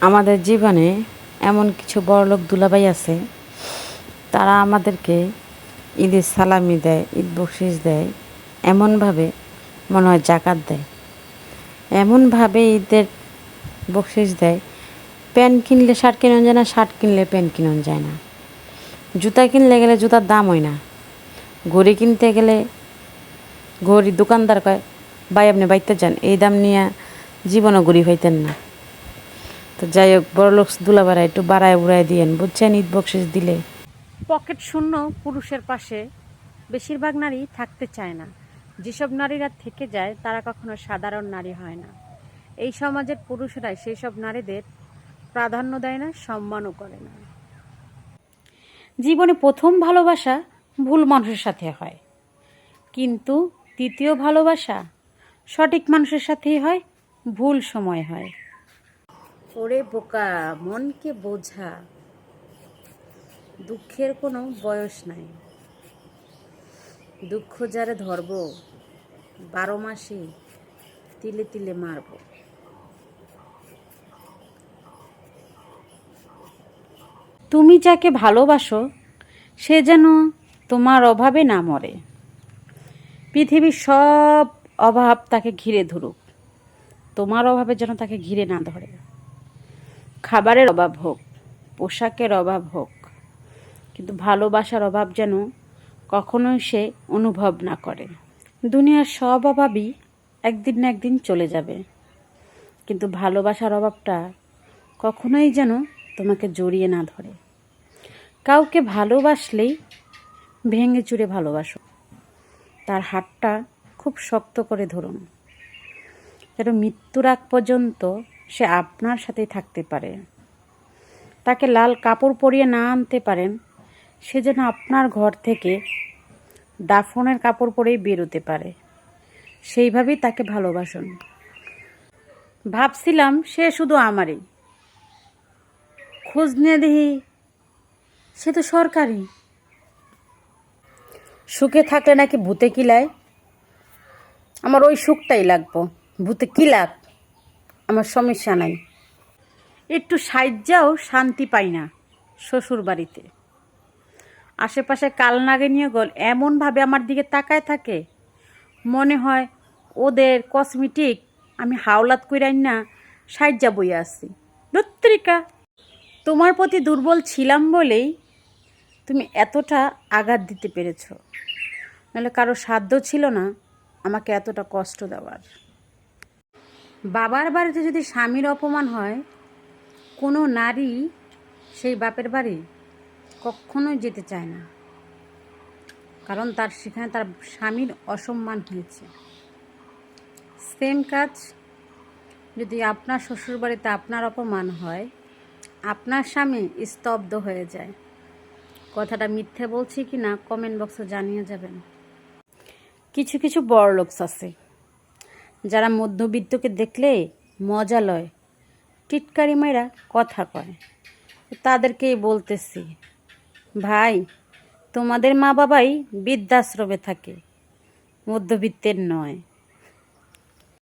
আমাদের জীবনে এমন কিছু বড়লোক দুলাভাই আছে, তারা আমাদেরকে ঈদের সালামি দেয়, ঈদ বকশিস দেয়, এমনভাবে মনে হয় জাকাত দেয়। এমনভাবে ঈদের বকশিস দেয়। প্যান্ট কিনলে শার্ট কিনন যায় না, শার্ট কিনলে প্যান্ট কিনন যায় না। জুতা কিনলে গেলে জুতার দাম হয় না। ঘড়ি কিনতে গেলে ঘড়ি দোকানদার কয়, ভাই, আপনি বাইতে যান, এই দাম নিয়ে জীবনও ঘুরি হইতেন না। তো যাই হোক, বড় লোক দুলাবারা একটু বাড়ায় উড়ায় দিয়েন, বুঝছেন? ঈদ বকশিস দিলে। পকেট শূন্য পুরুষের পাশে বেশিরভাগ নারী থাকতে চায় না। যেসব নারীরা থেকে যায়, তারা কখনো সাধারণ নারী হয় না। এই সমাজের পুরুষরাই সেই সব নারীদের প্রাধান্য দেয় না, সম্মানও করে না। জীবনে প্রথম ভালোবাসা ভুল মানুষের সাথে হয়। কিন্তু দ্বিতীয় ভালোবাসা সঠিক মানুষের সাথেই হয়, ভুল সময় হয়। ওরে বোকা, মনকে বোঝা। দুঃখের কোনো বয়স নাই। দুঃখ যারে ধরব, বারো মাসে তিলে তিলে মারব। তুমি যাকে ভালোবাসো, সে যেন তোমার অভাবে না মরে। পৃথিবীর সব অভাব তাকে ঘিরে ধরুক। তোমার অভাবে যেন তাকে ঘিরে না ধরে। খাবারের অভাব হোক, পোশাকের অভাব হোক, কিন্তু ভালোবাসার অভাব যেন কখনোই সে অনুভব না করে। দুনিয়ার সব অভাবই একদিন না একদিন চলে যাবে। কিন্তু ভালোবাসার অভাবটা কখনোই যেন তোমাকে জড়িয়ে না ধরে। কাউকে ভালোবাসলেই ভেঙে চুরে ভালোবাসো। তার হাতটা খুব শক্ত করে ধরুন। যেন মৃত্যুর আগ পর্যন্ত সে আপনার সাথেই থাকতে পারে। তাকে লাল কাপড় পরিয়ে না আনতে পারেন সে যেন আপনার ঘর থেকে দাফনের কাপড় পরেই বেরোতে পারে। সেইভাবেই তাকে ভালোবাসুন। ভাবছিলাম সে শুধু আমারই। খোঁজ নিয়ে দেখি সে তো সরকারি। সুখে থাকলে নাকি ভূতে কিলায়? আমার ওই সুখটাই লাগবো। ভূতে কি লাগ আমার সমস্যা নাই। একটু সাহায্যাও শান্তি পাই না শ্বশুর বাড়িতে আশেপাশে কালনাগে নিয়ে গল এমনভাবে আমার দিকে তাকায় থাকে, মনে হয় ওদের কসমেটিক আমি হাওলাত কইরাই না সাহায্যা বইয়া আসছি দত্রিকা তোমার প্রতি দুর্বল ছিলাম বলেই তুমি এতটা আঘাত দিতে পেরেছ। নাহলে কারও সাধ্য ছিল না আমাকে এতটা কষ্ট দেওয়ার। বাবার বাড়িতে যদি স্বামীর অপমান হয়, কোনো নারী সেই বাপের বাড়ি কখনোই যেতে চায় না। কারণ তার সেখানে তার স্বামীর অসম্মান হয়েছে। সেম কাজ যদি আপনার শ্বশুরবাড়িতে আপনার অপমান হয়, আপনার স্বামী স্তব্ধ হয়ে যায়। কথাটা মিথ্যে বলছি কি না কমেন্ট বক্সে জানিয়ে যাবেন। কিছু কিছু বড় লোকস আছে। যারা মধ্যবিত্তকে দেখলে মজা লয়। টিটকারি মেয়েরা কথা কয়। তাদেরকেই বলতেছি, ভাই, তোমাদের মা বাবাই বৃদ্ধাশ্রমে থাকে, মধ্যবিত্তের নয়।